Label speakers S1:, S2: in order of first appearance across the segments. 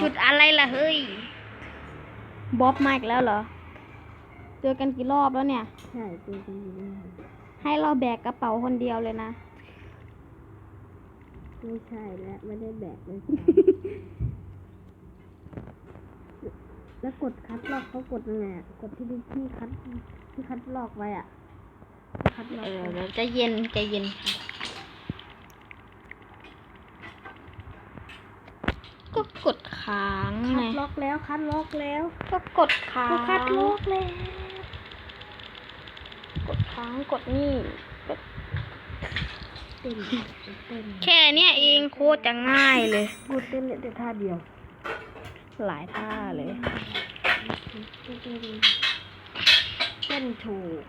S1: ชุดอะไรล่ะเฮ้ยบ๊อบมาอีกแล้วเหรอ เจอกันกี่รอบแล้วเนี่ย
S2: ใช่ตัวจอ
S1: ให้เราแบกกระเป๋าคนเดียวเลยนะ
S2: ไม่ใช่และไม่ได้แบกไม่ใช่แล้วกดคัดลอกเขากดยังไงอะกดที่ที่คัดที่คัดลอกไว้อะคัดลอก
S1: เออ
S2: ไว้
S1: เดี๋ยวจะเย็นจะเย็นค่ะก็กดค้าง
S2: คั
S1: ไง
S2: ดล็ อกแล้วคัดล็อกแล้ว
S1: ก็กดค้าง
S2: ก็คัดล็อกแล้ว
S1: กดค้างกดนี่กด
S2: เต้นเต้น
S1: แค่เนี้ยเองโคตรจะง่ายเลย
S2: พูดเต้นเนี่ยแต่ท่าเดียว
S1: หลายท่าเลย
S2: เต้นเต้นโชว์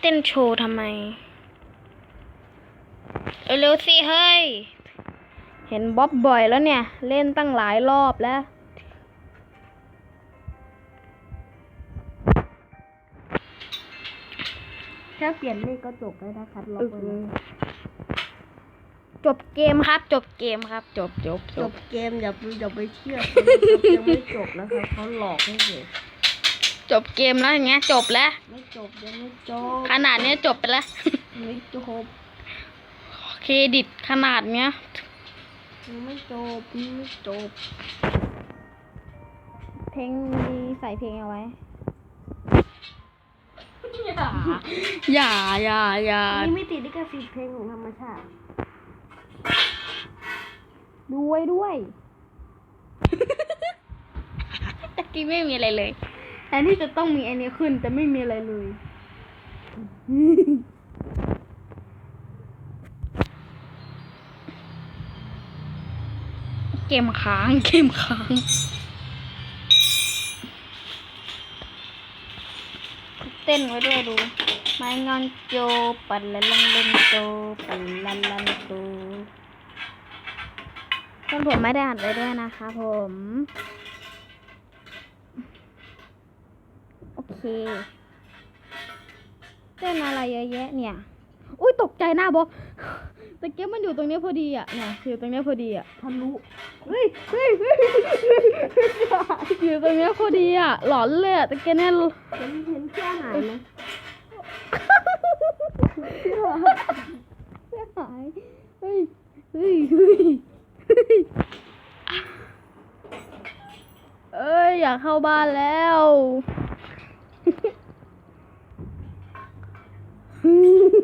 S1: เต้นโชว์ทำไมเออเร็วสิเฮ้ย เห็นบ๊อบบ่อยแล้วเนี่ย เล่นตั้งหลายรอบแล้ว
S2: ค่เปลี่ยนเลขก็จบแล้วนะคัดล็อกไว้แล้ว
S1: จบเกมครับ จบเกมครับ จบจบจ
S2: จ
S1: บบ
S2: เกมอย่าอย่าไปเชื่อเขานะครับยังไม่จบนะครับเขาหลอกให้เฉย
S1: จบเกมแล้วอย่างเงี้ย จบแล้ว
S2: ไม่จบยังไม่จบ
S1: ขนาดเนี้ยจบไปแล้ว
S2: ไม่จบ
S1: เครดิตขนาดเนี้ย
S2: ยังไม่จบยังไม่จบ
S1: เพลงมีใส่เพลงเอาไว้ อย่าอย่าอย่า
S2: นี่ไม่ติดลิขสิทธิ์เพลงของธรรมชาติ
S1: ดูไว้ด้วยตะกี้ไม่มีอะไรเลยแทนที่จะต้องมีอันนี้ขึ้นแต่ไม่มีอะไรเลยเกมค้างเกมค้าง เต้นไว้ด้วยดูไม้งอนโจปันละลังเลนโจปันละลันโจเพื่อนผมไม่ได้อัดไว้ด้วยนะคะผม โอเคเต้นอะไรเยอะแยะเนี่ย อุ้ยตกใจหน้าบอ ตะเกียบมันอยู่ตรงเนี้ยพอดีอะเนี่ยอยู่ตรงเนี้ยพอดีอะ
S2: ทะลุ
S1: เฮ้ยเฮ้ยเฮ้ยอยู่ตรงเนี้ยพอดีอะหลอนเลยอะตะเกียบเนี่ย
S2: เห็นเห็นเสื้อหายไหม
S1: เสื้อหายเฮ้ยเฮ้ยเฮ้ยเฮ้ยเอ้ยอยากเข้าบ้านแล้วเ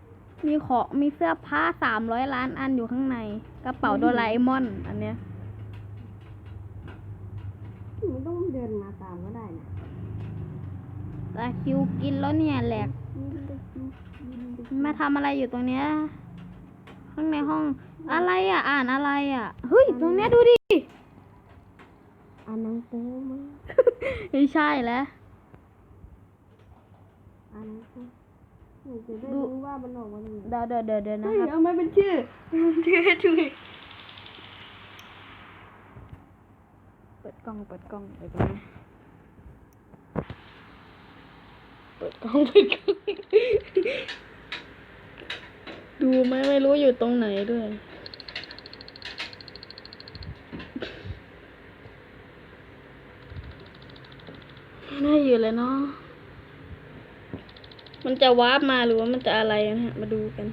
S1: มีของมีเสื้อผ้าสามร้อยล้านอันอยู่ข้างใน กระเป๋าโดราเอมอน อันเนี้ยำ
S2: ไม่ต้องเดินมาตามก็ได้นะ
S1: ตาคิวกินแล้วเนี่ยแหลก
S2: ยินดียินดี
S1: มาทำอะไรอยู่ตรงเนี้ยข้างในห้องอะไรอะ อ่านอะไรอะเฮ้ยตรงเนี้ยดูดิ
S2: อ่านหนังสือมั้ง
S1: ไม่ใช่แล้ว
S2: อ่านหนังสือหนู จะได้
S1: ดู
S2: รู้ว่ามันออกมาจากไหน
S1: เดี๋ยวเดี๋ยวเดี๋ยวเดี๋ยวนะ
S2: เฮ้ย
S1: ครับ
S2: เอามาเป็นชื่อชื่อชื่อ
S1: เปิดกล้องเปิดกล้องเปิดกล้องเปิดกล้องเปิดกล้องดูไหมไม่รู้อยู่ตรงไหนด้วย น่าอยู่เลยเนาะ มันจะวาร์ปมาหรือว่ามันจะอะไรนะฮะ มาดูกัน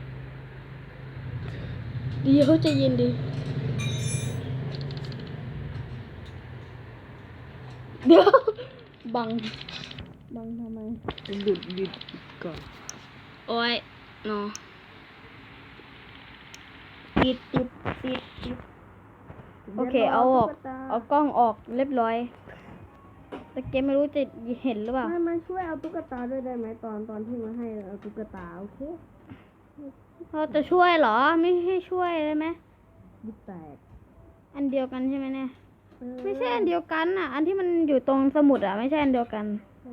S1: เดี๋ยวใจะเย็นดี เดี๋ยว บัง บังทำไม
S2: หยุดหยุดก่อน
S1: โอ้ยเนาะ
S2: ปิดปิดปิดปิด
S1: โอเค เอาออก เอากล้องออกเรียบร้อย แต่เกมไม่รู้จะเห็นหรือเปล่า
S2: ไม่มาช่วยเอาตุ๊กตาด้วยได้ไหมตอนตอนที่มาให้เอาตุ๊กตาโอเค
S1: เราจะช่วยเหรอไม่ให้ช่วยได้ไหม
S2: บุกแตก
S1: ออันเดียวกันใช่ไหมเนี่ย
S2: เออ
S1: ไม่ใช่อันเดียวกันอะ อันที่มันอยู่ตรงสมุดอะ ไม่ใช่อันเดียวกัน
S2: ใช่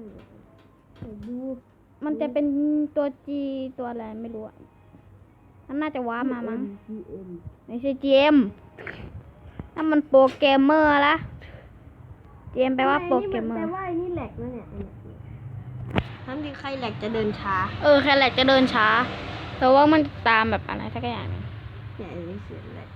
S2: เดี๋ยวดู
S1: มันจะเป็นตัวจีตัวอะไรไม่รู้อะมันน่าจะว้ามามั้ง
S2: GM
S1: ไม่ใช่ GM นั่นมันโปรแกรมเมอร์ละ GM แปลว่าโปรแกรมเมอ
S2: แต่
S1: ร์
S2: ว่าไอ้นี่แหลกนะเนี่ยไอ้เนี่ยทั้งที่ใครแหลกจะเดินช้า
S1: เออแค่แหลกจะเดินช้า แต่ว่ามันตามแบบอะไรสักอย่างหนึ่ง
S2: เนี่ยไอ้นี่เสียงแหลก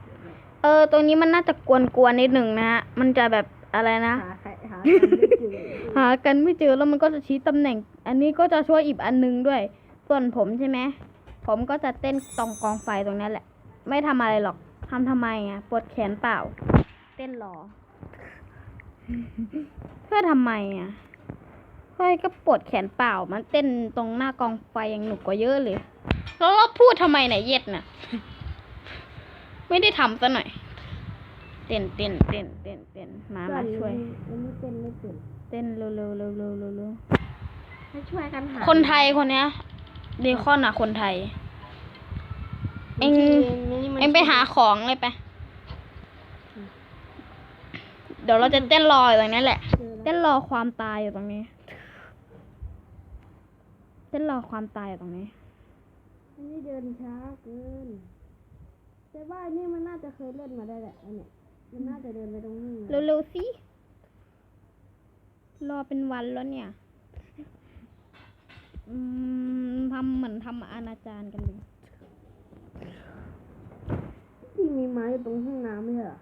S2: เสียงแหลก
S1: เออตัวนี้มันน่าจะกวนๆนิดหนึ่งนะฮะ มันจะแบบอะไรนะ
S2: หาใครหาใครไม่เจอ
S1: หากันไม่เจอแล้วมันก็จะชี้ตำแหน่ง อันนี้ก็จะช่วยอีกอันหนึงด้วย ส่วนผมใช่ไหม ผมก็จะเต้นตรงกองไฟตรงนั้นแหละ ไม่ทำอะไรหรอกทำทำไมอะปวดแขนเปล่า เต้นรอ เพื่อทำไมอะเฮ้ยก็ปวดแขนเปล่า มันเต้นตรงหน้ากองไฟยังหนุกกว่าเยอะเลย แล้วเราพูดทำไมไหนยเย็ดน่ะ ไม่ได้ทำซะหน่อย เต้นเต้นเต้นเต้นเต้นมามาช่วย
S2: อันนี้เป็นไม่เป็น
S1: เต้นเร็วๆเร็วๆเร็วๆเร็ว
S2: ให้ช่วยกันหา
S1: ๆคนไทยคนเนี้ยเดคอนอะคนไทย เอ็ง
S2: นี่มัน
S1: เอ็งไปหาของเลยไป เดี๋ยวเราจะเต้นรออยู่ตรงนี้แหละ
S2: เจอแล้ว
S1: เต้นรอความตายอยู่ตรงนี้ เต้นรอความตายอยู่ตรงนี้
S2: อันนี้เดินช้าเกิน แต่ว่าอันนี่มันน่าจะเคยเล่นมาได้แหละอันเนี้ยมันน่าจะเดินไปตรงนี้
S1: เร็วๆสิ รอเป็นวันแล้วเนี่ย อืมทำเหมือนทำอนาจารกันเลย
S2: ที่มีไม้อยู่ตรงห้องน้ำไม่ใช่เหรอ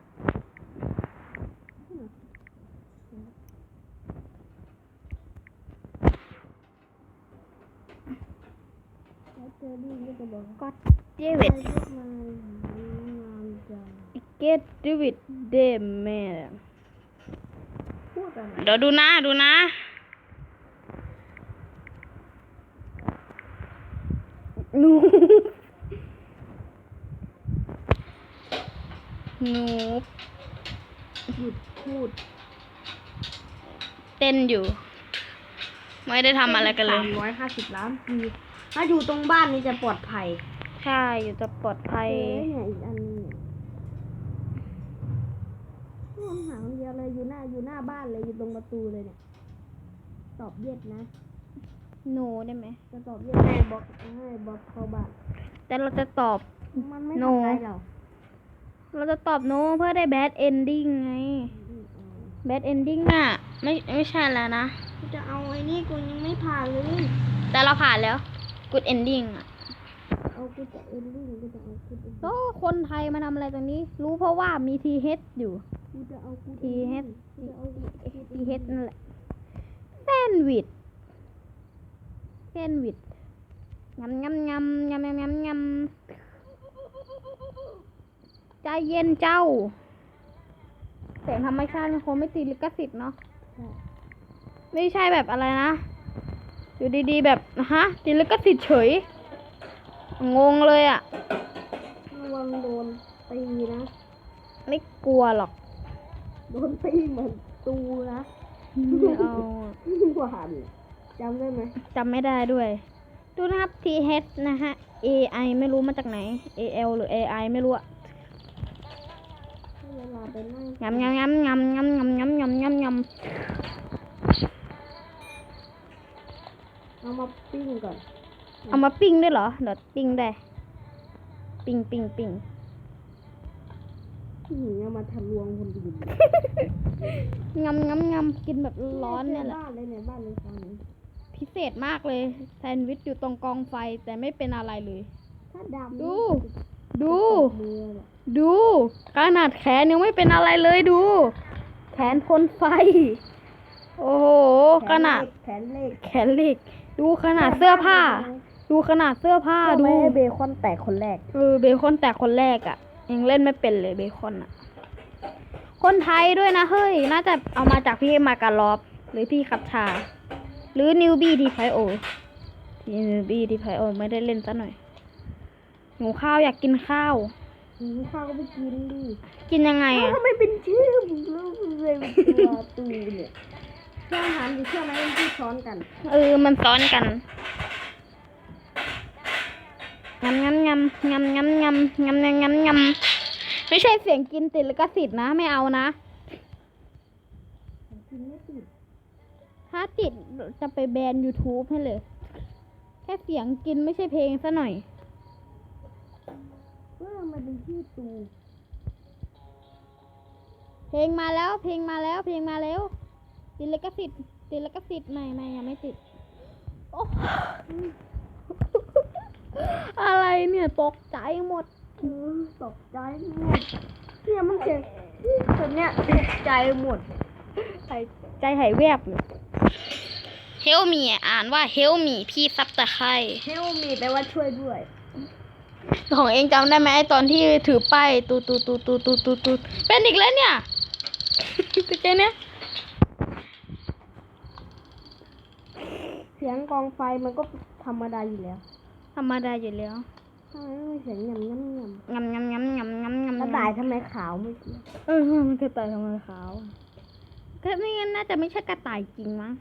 S2: แล้วเจอรี่ก็จะบอกว่า
S1: ก็เจวิต
S2: ไปยกมาหางา มจัง
S1: get do it damn man
S2: พูดอะไร
S1: เดี๋ยวดูนะดูนะ หนู หนู
S2: หยุดพูด
S1: เต้นอยู่ ไม่ได้ทำอะไรกันเลย
S2: สามร้อยห้าสิบล้านปี ถ้าอยู่ตรงบ้านนี้จะปลอดภัย
S1: ใช่อยู่จะปลอดภัย
S2: เอ้ยเนี่ยอีกอันนึงเนี่ยมันหาคนเดียวเลยอยู่หน้าอยู่หน้าบ้านเลยอยู่ตรงประตูเลยเนี่ย ตอบเย็ดนะ
S1: หนูได้ไหม
S2: จะตอบเย็ดให้บล็อกให้บล็อกเข้าบ้าน
S1: แต่เราจะตอบ
S2: มันไม่
S1: โน
S2: ทำร้ายเรา
S1: เราจะตอบโนเพื่อได้ bad ending ไง
S2: อืมเอา
S1: bad ending น่ะ ไม่ไม่ใช่แล้วนะ
S2: กูจะเอาไอ้นี่กูยังไม่ผ่านเลย
S1: แต่เราผ่านแล้ว good ending อะ
S2: เอากูจะเอนดิ้งกูจะเอากูจะ
S1: โอ้คนไทยมาทำอะไรตรงนี้ รู้เพราะว่ามี th อยู่
S2: กูจะเอากู
S1: ทีเฮ็ด
S2: กูจะเอา
S1: th นั่นแหละแซนด์วิชแซนด์วิชงำงำงำงำงำงำงำใจเย็นเจ้าเสียงธรรมชาติมันคงไม่ติดลิขสิทธิ์เนาะไม่ใช่แบบอะไรนะ อยู่ดีๆแบบฮะติดลิขสิทธิ์เฉย งงเลยอะ่ะ
S2: ระวังโดนตีนะ
S1: ไม่กลัวหรอก
S2: โดนตีเหมือนตูนะ
S1: ไม่เอาอะ
S2: หวานจำได้ไหม
S1: จำไม่ได้ด้วย ดูนะครับ th นะฮะ ai ไม่รู้มาจากไหน al หรือ ai ไม่รู้อะ
S2: ให้เวลาไปนั่ง
S1: งำงำงำงำงำงำงำงำงำง
S2: เอามาปิ้งก่อนำ
S1: เอามาปิ้งด้วยเหรอเดี๋ยวปิ้งได้ ปิ้งปิ้งปิ้ง
S2: ที่หนีเอามาทะลวงคนอื่น
S1: งำงำงำกินแบบร้อนเนี่ยแหละ
S2: บ้านเลยเนี่ยบ้านเลยฟังนี้
S1: พิเศษมากเลยแซนด์วิชอยู่ตรงกองไฟแต่ไม่เป็นอะไรเลย
S2: ถ้าดำ
S1: ดู
S2: นี่
S1: ดู
S2: มือแหละ
S1: ดูขนาดแขนยังไม่เป็นอะไรเลยดู แขนคนไฟ โอ้โหขนาด
S2: แขนเล็ก
S1: แขนเหล็ก ดูขนาดเสื้อผ้า ดูขนาดเสื้อผ้า
S2: ดู
S1: ดู
S2: ให้เบคอนแตกคนแรก
S1: เออเบคอนแต่คนแรกอะ่ะยังเล่นไม่เป็นเลยเบคอนอะ่ะ คนไทยด้วยนะเฮ้ยน่าจะเอามาจากพี่มาการอบหรือพี่คัตชา หรือนิวบี้ดีไพโอที่นิวบี้ดีไพโอไม่ได้เล่นซะหน่อยหนูข้าวอยากกินข้าว
S2: กินข้าวก็ไปกินดิ
S1: กินยังไง
S2: เอ้า
S1: อะ
S2: ทำไมเป็นชื่อมึงแล้วมึงเลยเป็นตัวตูเนี่ย เชื่อถามดิเชื่อไหมมันที่ซ้อนกัน
S1: เออ มันซ้อนกันงำงำงำงำงำงำงำงำงำงำไม่ใช่เสียงกินติดลิขสิทธิ์นะ ไม่เอานะ ถ้าติดจะไปแบน YouTube ให้เลย แค่เสียงกินไม่ใช่เพลงซะหน่อย
S2: เพื่อมาดูที่ตู
S1: เพลงมาแล้ว เพลงมาแล้ว เพลงมาแล้ว ติดลิขสิทธิ์ติดลิขสิทธิ์ไม่ไม่ยังไม่ติดโอ้อะไรเนี่ยตกใจหมด
S2: เออตกใจหมดเนี่ยมันเสียงแบบเนี้ยตกใจหมด
S1: ใจหายแวบเลยเฮลมีอ่านว่าเฮลมีพี่ซับตะไคร่
S2: เฮลมีแปลว่าช่วยด้วย
S1: ของเองจำได้ไหมไอตอนที่ถือป้ายตูตูตูตูตูตูตูเป็นอีกแล้วเนี่ยตัวเจเนี่ย
S2: เสียงกองไฟมันก็ธรรมดาอยู่แล้ว
S1: ธรรมดาอยู่แล้ว
S2: ทำไมไม่มีเสียงหยำหยำหย
S1: งำงำงำงำงำงำำ
S2: กระต่ายทำไมขาวไม่เกี่ยว
S1: เออมันกระต่ายทำไมขาว ก็ไม่งั้นน่าจะไม่ใช่กระต่ายจริงมั้ง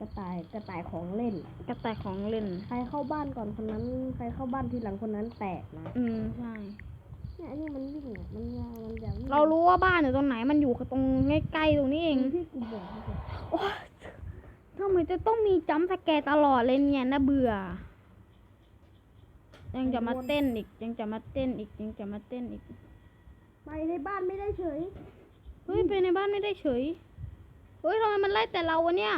S2: กระต่ายกระต่ายของเล่น
S1: กระต่ายของเล่น
S2: ใครเข้าบ้านก่อนคนนั้น ใครเข้าบ้านทีหลังคนนั้นแตกนะ
S1: อืมใช่
S2: เนี่ยอันนี้มันวิ่งอะมันยาวมันยาว
S1: เรารู้ว่าบ้านอยู่ตรงไหนมันอยู่ตรงใกล้ๆตรงนี้เอง
S2: ที่กูบอกเมื่อกี้
S1: โอ๊ย ทำไมจะต้องมีจัมป์สแกร์ตลอดเลยเนี่ยน่าเบื่อ ยังจะมาเต้นอีก ยังจะมาเต้นอีก ยังจะมาเต้นอีก
S2: ไปในบ้านไม่ได้เฉย
S1: เฮ้ยไปในบ้านไม่ได้เฉย เฮ้ยทำไมมันไล่แต่เราวะเนี่ย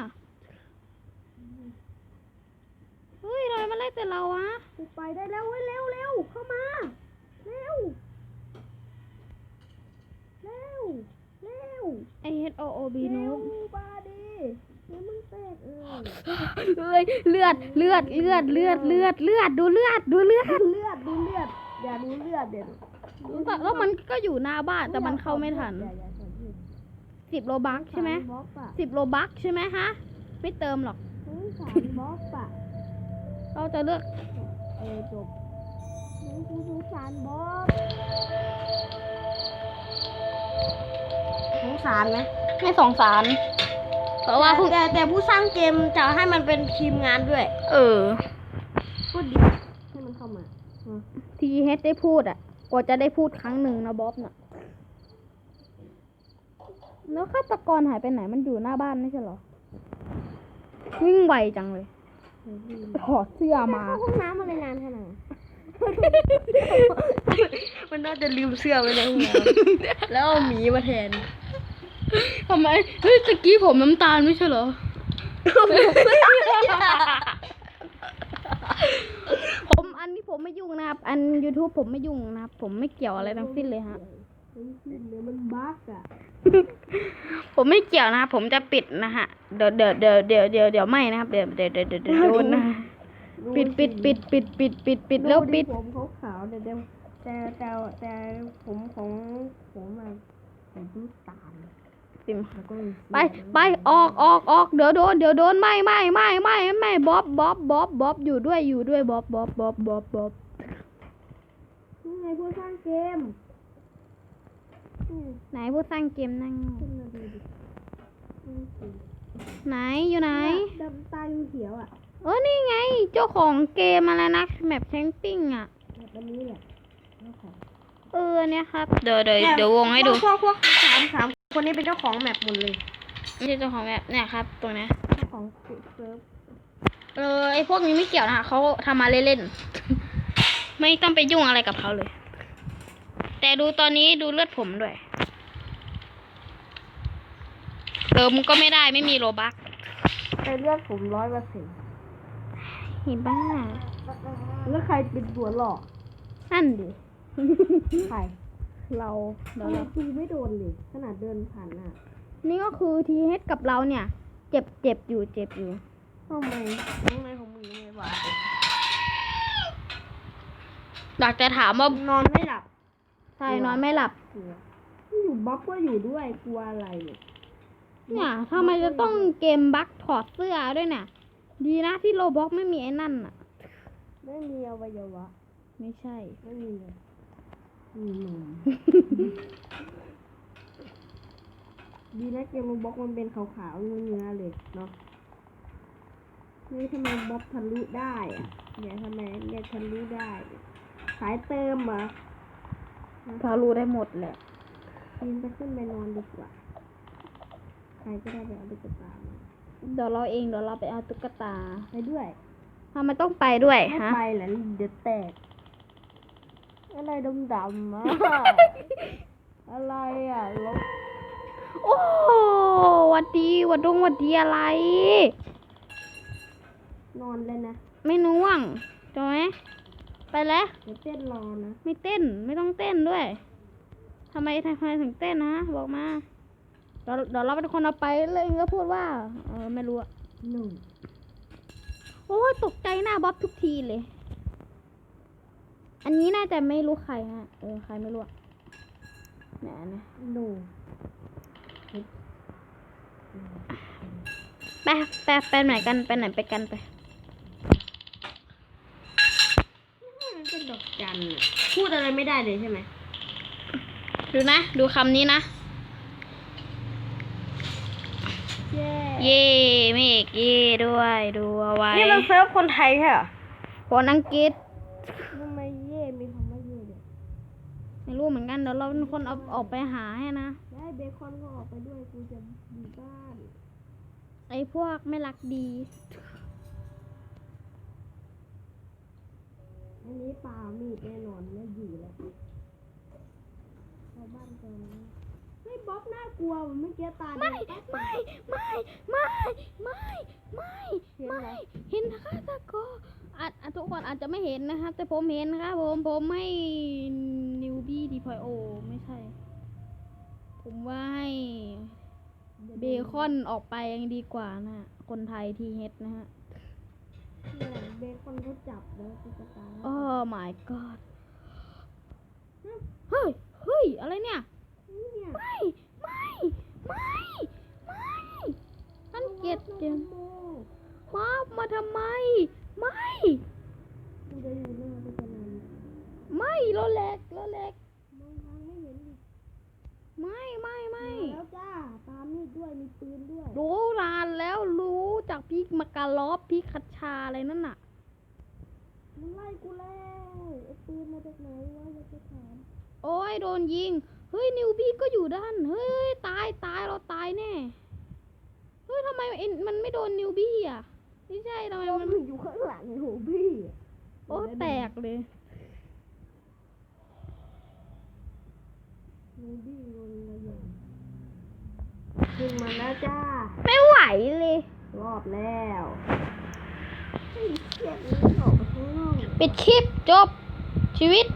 S1: เฮ้ยทำไมมันไล่แต่เราวะ
S2: กูไปได้แล้วเว้ยเร็วเร็วเข้ามา เร็ว เร็ว เร็ว
S1: ไอเฮดโอโอบี
S2: เร็
S1: นู
S2: ว
S1: บ
S2: บาดี เดี๋ยวมึงแตกเออ
S1: เฮ้ยเลือดเลือดเลือดเลือดเลือดเลือดดูเลือดดูเลือด
S2: ดูเลือดดูเลือดอย่าดูเลือดเด็ด
S1: แล้วมันก็อยู่หน้าบ้านแต่มันเข้าไม่ทัน
S2: อย่าอย่าอย่าอย่า
S1: สิบโลบักใช่ไหม
S2: สามบล็อกอะ
S1: สิบโลบักใช่ไหมฮะ ไม่เติมหรอก
S2: สงสารบล็อกอะ
S1: เราจะเลือก
S2: เออจบมึงกูสงสารบล็อกสงสารไหม
S1: ไม่สงสาร เพราะว่าพวก
S2: แต่แต่ผู้สร้างเกมจะให้มันเป็นทีมงานด้วย
S1: เออ
S2: พูดดีให้มันเข้ามา
S1: ทีเฮดได้พูดอะ กว่าจะได้พูดครั้งหนึ่งนะบ๊อบน่ะแล้วฆาตกรหายไปไหนมันอยู่หน้าบ้านไม่ใช่เหรอ วิ่งไวจังเลยถอดเสื้อมา
S2: เข้าห้องน้ำมาเลยนานขนาดไหนมันน่าจะลืมเสื้อไว้ในห้องน้ำแล้วเอาหมีมาแทน
S1: ทำไมเฮ้ยตะกี้ผมน้ำตาลไม่ใช่เหรอ ผมอันนี้ผมไม่ยุ่งนะครับ อัน YouTube ผมไม่ยุ่งนะครับ ผมไม่เกี่ยวอะไรทั้งสิ้นเลยฮะ
S2: มันสิ้นเลยมันบั๊กอะ
S1: ผมไม่เกี่ยวนะครับผมจะปิดนะฮะ เดี๋ยวเดี๋ยวเดี๋ยวเดี๋ยวเดี๋ยวเดี๋ยวไม่นะครับเดี๋ยวเดี๋ยวเดี๋ยวเดี๋ยวเดี๋ยวโดนนะฮะปิดปิดปิดปิดปิดปิดปิดแล้วปิด
S2: ผมขาวๆแต่แต่แต่แต่แต่ผมของผมอะผมน้ำตา ล
S1: ปิม
S2: แล้วก็มี
S1: ไปไปออกออกออกเดี๋ยวโดนเดี๋ยวโดนไม่ไม่ไม่ไม่ไม่บ๊อบบ๊อบบ๊อบบ๊อบอยู่ด้วยอยู่ด้วยบ๊อบบ๊อบบ๊อบบ๊อบบ๊อบ
S2: นี่ไงผู้สร้างเกมอืม
S1: ไหนผู้สร้างเกมนั่ง
S2: ขึ้นมาดูดิอืมสิ
S1: ไหนอยู่ไหน
S2: ดำตาเขียวๆอะ
S1: เออนี่ไง เจ้าของเกมอะไรนะแมปแชงปิ้งอะ
S2: แบบอันนี้แหละเจ้าของ
S1: เออเนี่ยครับ เดี๋ยวเดี๋ยวเดี๋ยววงให้ดู
S2: พวกพวกสามสาม คนนี้เป็นเจ้าของแมปหมดเลย
S1: นี่เจ้าของแมปเนี่ยครับตรงเนี้ย
S2: เจ้าของเซิร์ฟ
S1: เออไอพวกนี้ไม่เกี่ยวนะคะเขาทำมาเล่นๆ ไม่ต้องไปยุ่งอะไรกับเขาเลย แต่ดูตอนนี้ดูเลือดผมด้วยเติมก็ไม่ได้ไม่มีโลบัก
S2: แต่เลือดผมร้อยเปอร์เซ็นต์
S1: หิบ้า
S2: แล้วใครเป็นตัวหลอก
S1: นั่นดิ
S2: ใคร
S1: เราเดี๋
S2: ทำ
S1: ยว
S2: ไม
S1: เรา
S2: ตีไม่โดนเลยขนาดเดินผ่านน่ะ
S1: นี่ก็คือทีเฮดกับเราเนี่ย เจ็บเจ็บอยู่เจ็บอยู่
S2: ทำไมทำไมของมึงยังไงวะ
S1: อยากจะถามว่าน
S2: อนไม่หลับ
S1: ใช่นอนไม่หลับ
S2: กลัวอยู่บล็อกก็อยู่ด้วยกลัวอะไรเนี่ย
S1: เนี่ยทำไมจะต้องเกมบักถอดเสื้อด้วยเนี่ยดีนะที่โลบ็อกไม่มีไอ้นั่นอะ
S2: ไม่มีอวัยวะ
S1: ไม่ใช่
S2: ไม่มีเลยมีนม ดีนะเกมบล็อกมันเป็นขาวๆเนื้อๆเลยเนาะนี่ทำไมบล็อกทะลุได้อะเนี่ยทำไมเนี่ยทะลุได้ สายเติมเหรอ
S1: เขารู้ได้หมดแหละ
S2: ยินไปขึ้นไปนอนดีกว่า ใครก็ได้ไปเอาตุ๊กตามา
S1: เดี๋ยวเราเองเดี๋ยวเราไปเอาตุ๊กตา
S2: ไปด้วย
S1: ทำไมต้องไปด้วย
S2: ไม่
S1: ฮะ
S2: ไปแหละเดี๋ยวแตก อะไรดำดำๆอะอะไรอะลบ
S1: โอ้หวัดดีหวัดดงหวัดดีอะไร
S2: นอนเลยนะ
S1: ไม่น่วงใช่ไหมไปแล้ว
S2: เดี๋ยวเต้นรอนะ
S1: ไม่เต้นไม่ต้องเต้นด้วยทำไมทำไมถึงเต้นนะบอกมาเดี๋ยวเดี๋ยวเราเป็นคนเอาไปเลยก็พูดว่า เออไม่รู้อะ
S2: หนึ่ง
S1: โอ้ยตกใจหน้าบ๊อบทุกทีเลย อันนี้น่าจะไม่รู้ใครฮะ เออใครไม่รู้อะเนี่ยนะ
S2: หนึ่ง
S1: ไปไปไปไหนกันไปไหนไปกันไป
S2: มันเป็นดอกจันทร์อะพูดอะไรไม่ได้เลยใช่ไหม
S1: ดูนะ ดูคำนี้นะ
S2: เย้
S1: เย่เมฆเย่ด้วยดูเอาไว้
S2: นี่มันเซิร์ฟคนไทยใช่เหรอ
S1: คนอังกฤษ
S2: ทำไมเย่มีคำว่าเย่เนี่ย
S1: ไม่ รู้เหมือนกันเดี๋ยวเราเป็นคนเอาออกไปหาให้นะ
S2: ได้เบคอนก็ออกไปด้วยกูจะอยู่บ้าน
S1: ไอ้พวกไม่รักดี
S2: อันนี้ปลามีดแน่นอนไม่อยู่แล้วชาวบ้านเจอนะเฮ้ยบ๊อบน่ากลัวเหมือนเมื่อกี้ตา
S1: ไม่
S2: แดง
S1: ไม่ ไม่ ไม่ ไม่ ไม่ ไม่ เห็นฆาตกร อาจอาจทุกคนอาจจะไม่เห็นนะครับ แต่ผมเห็นนะครับผมผมให้นิวบี้ดีพอยโอไม่ใช่ ผมว่าให้เบคอนออกไปยังดีกว่านะฮะคนไทยทีเฮดนะฮะ
S2: เนี่ยเบคอนเขาจับแล้วกูจะตาย
S1: โอ้ my god เฮ้ยเฮ้ยอะไรเนี่ย
S2: เนี่ย
S1: ไม่ไม่ไม่ไม่นั่นเกลียดเกิน
S2: โม
S1: มามาทำไม ไม่
S2: กูจะอยู่หน้ากูจะนาน
S1: ไม่รถเล็กรถเล็ก
S2: มองทางไม่เห็นอีก
S1: ไม่ไม่ไม่
S2: มาแล้วจ้าตามมีดด้วยมีปืนด้วย
S1: รู้นานแล้วรู้จากพี่มากาลอบพี่คัชชาอะไรนั่นน่ะ
S2: มันไล่กูแล้วไอ้ปืนมาจากไหนวะอยากจะถาม
S1: โอ้ยโดนยิง เฮ้ยนิวบี้ก็อยู่ด้าน เฮ้ยตายตายเราตายแน่ เฮ้ยทำไมเอ็นมันไม่โดนนิวบี้อะ ไม่ใช่ทำไม
S2: มั
S1: มัน
S2: นอยู่ข้างหลังหนูพี่อะ
S1: โอ้แตกเลย
S2: หนูพี่โดนอะไรอย่างขึ้นมาแล้วจ้า
S1: ไม่ไหวเลย
S2: รอบแล้วไอ้เสียบนี้ออกไปข้างนอก
S1: ปิดคลิปจบชีวิต